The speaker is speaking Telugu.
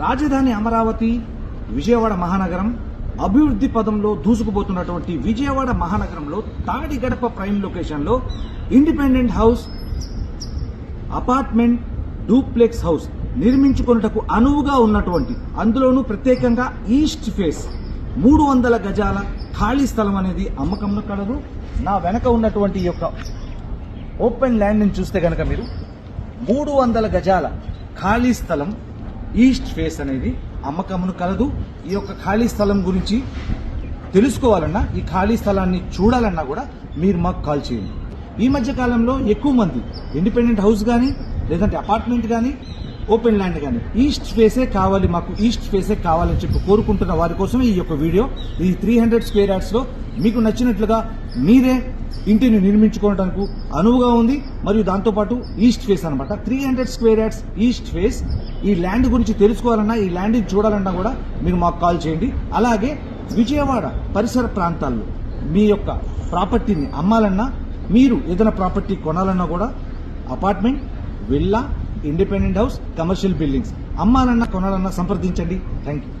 రాజధాని అమరావతి విజయవాడ మహానగరం అభివృద్ధి పదంలో దూసుకుపోతున్నటువంటి విజయవాడ మహానగరంలో తాడి గడప ప్రైమ్ లొకేషన్లో independent house apartment duplex house నిర్మించుకొనుటకు అనువుగా ఉన్నటువంటి అందులోనూ ప్రత్యేకంగా ఈస్ట్ ఫేస్ మూడు వందల గజాల ఖాళీ స్థలం అనేది అమ్మకంలో కలదు. నా వెనక ఉన్నటువంటి యొక్క ఓపెన్ ల్యాండ్ని చూస్తే కనుక మీరు మూడు వందల గజాల ఖాళీ స్థలం ఈస్ట్ ఫేస్ అనేది అమ్మకమును కలదు. ఈ యొక్క ఖాళీ స్థలం గురించి తెలుసుకోవాలన్నా ఈ ఖాళీ స్థలాన్ని చూడాలన్నా కూడా మీరు మాకు కాల్ చేయండి. ఈ మధ్య కాలంలో ఎక్కువ మంది ఇండిపెండెంట్ హౌస్ కానీ లేదంటే అపార్ట్మెంట్ కానీ ఓపెన్ ల్యాండ్ కానీ ఈస్ట్ ఫేసే కావాలి మాకు ఈస్ట్ ఫేసే కావాలని చెప్పి కోరుకుంటున్న వారి కోసం ఈ యొక్క వీడియో. ఈ త్రీ హండ్రెడ్ స్క్వేర్ యార్డ్స్లో మీకు నచ్చినట్లుగా మీరే ఇంటిని నిర్మించుకోవడానికి అనువుగా ఉంది. మరియు దాంతోపాటు ఈస్ట్ ఫేస్ అనమాట three hundred square yards east face ఈ ల్యాండ్ గురించి తెలుసుకోవాలన్నా ఈ ల్యాండ్ని చూడాలన్నా కూడా మీరు మాకు కాల్ చేయండి. అలాగే విజయవాడ పరిసర ప్రాంతాల్లో మీ యొక్క ప్రాపర్టీని అమ్మాలన్నా మీరు ఏదైనా ప్రాపర్టీ కొనాలన్నా కూడా apartment villa independent house commercial buildings అమ్మాలన్నా కొనాలన్నా సంప్రదించండి. Thank you